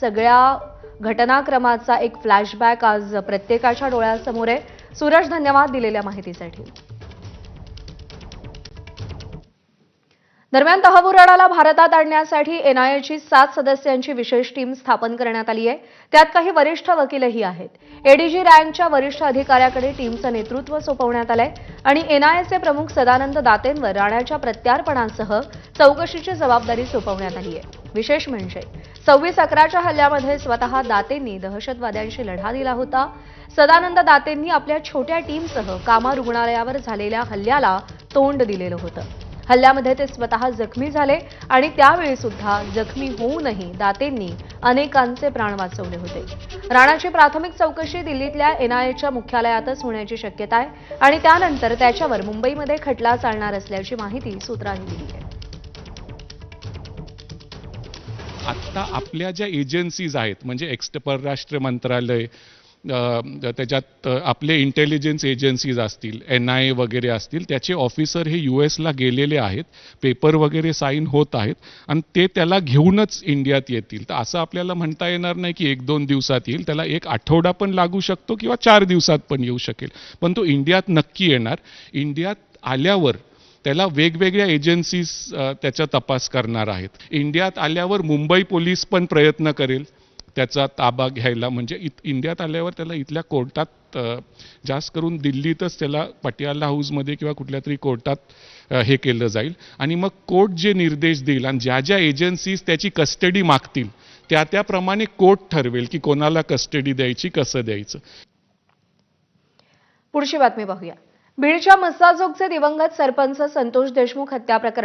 सगळ्या घटनाक्रमाचा एक फ्लॅशबॅक आज प्रत्येकाच्या डोळ्यासमोर आहे. सूरज धन्यवाद दिलेल्या माहितीसाठी. दरम्यान तहबुराडाला भारतात आणण्यासाठी एनआयएची सात सदस्यांची विशेष टीम स्थापन करण्यात आली आहे. त्यात काही वरिष्ठ वकीलही आहेत. एडीजी रँकच्या वरिष्ठ अधिकाऱ्याकडे टीमचं नेतृत्व सोपवण्यात आलंय आणि एनआयएचे प्रमुख सदानंद दातेंवर राण्याच्या प्रत्यार्पणासह चौकशीची जबाबदारी सोपवण्यात आली आहे. विशेष म्हणजे सव्वीस अकराच्या हल्ल्यामध्ये स्वतः दातेंनी दहशतवाद्यांशी लढा दिला होता. सदानंद दातेंनी आपल्या छोट्या टीमसह कामा रुग्णालयावर झालेल्या हल्ल्याला तोंड दिलेलं होतं. हल्ल्यामध्ये ते स्वतः जखमी झाले आणि त्यावेळी सुद्धा जखमी होऊनही दातेंनी अनेकांचे प्राण वाचवले होते. राणाची प्राथमिक चौकशी दिल्लीतल्या एनआयएच्या मुख्यालयातच होण्याची शक्यता आहे आणि त्यानंतर त्याच्यावर मुंबईमध्ये खटला चालणार असल्याची माहिती सूत्रांनी दिली आहे. आत्ता आपल्या ज्या एजन्सीज आहेत म्हणजे एक्स परराष्ट्र मंत्रालय त्याच्यात आपले इंटेलिजन्स एजन्सीज असतील एन आय ए वगैरे असतील त्याचे ऑफिसर हे यू एसला गेलेले आहेत पेपर वगैरे साईन होत आहेत आणि ते त्याला घेऊनच इंडियात येतील. तर असं आपल्याला म्हणता येणार नाही की एक दोन दिवसात येईल त्याला एक आठवडा पण लागू शकतो किंवा चार दिवसात पण येऊ शकेल. पण तो इंडियात नक्की येणार. इंडियात आल्यावर त्याला वेगवेगळ्या एजन्सीज त्याचा तपास करणार आहेत. इंडियात आल्यावर मुंबई पोलीस पण प्रयत्न करेल त्याचा ताबा घ्यायला. म्हणजे इत इंडियात आल्यावर त्याला इथल्या कोर्टात जास्त करून दिल्लीतच त्याला पटियाला हाऊसमध्ये किंवा कुठल्या तरी कोर्टात हे केलं जाईल. आणि मग कोर्ट जे निर्देश देईल आणि ज्या ज्या एजन्सीज त्याची कस्टडी मागतील त्या त्याप्रमाणे कोर्ट ठरवेल की कोणाला कस्टडी द्यायची कसं द्यायचं. पुढची बातमी पाहूया बीडच्या मस्साजोगचे दिवंगत सरपंच संतोष देशमुख हत्या प्रकरणात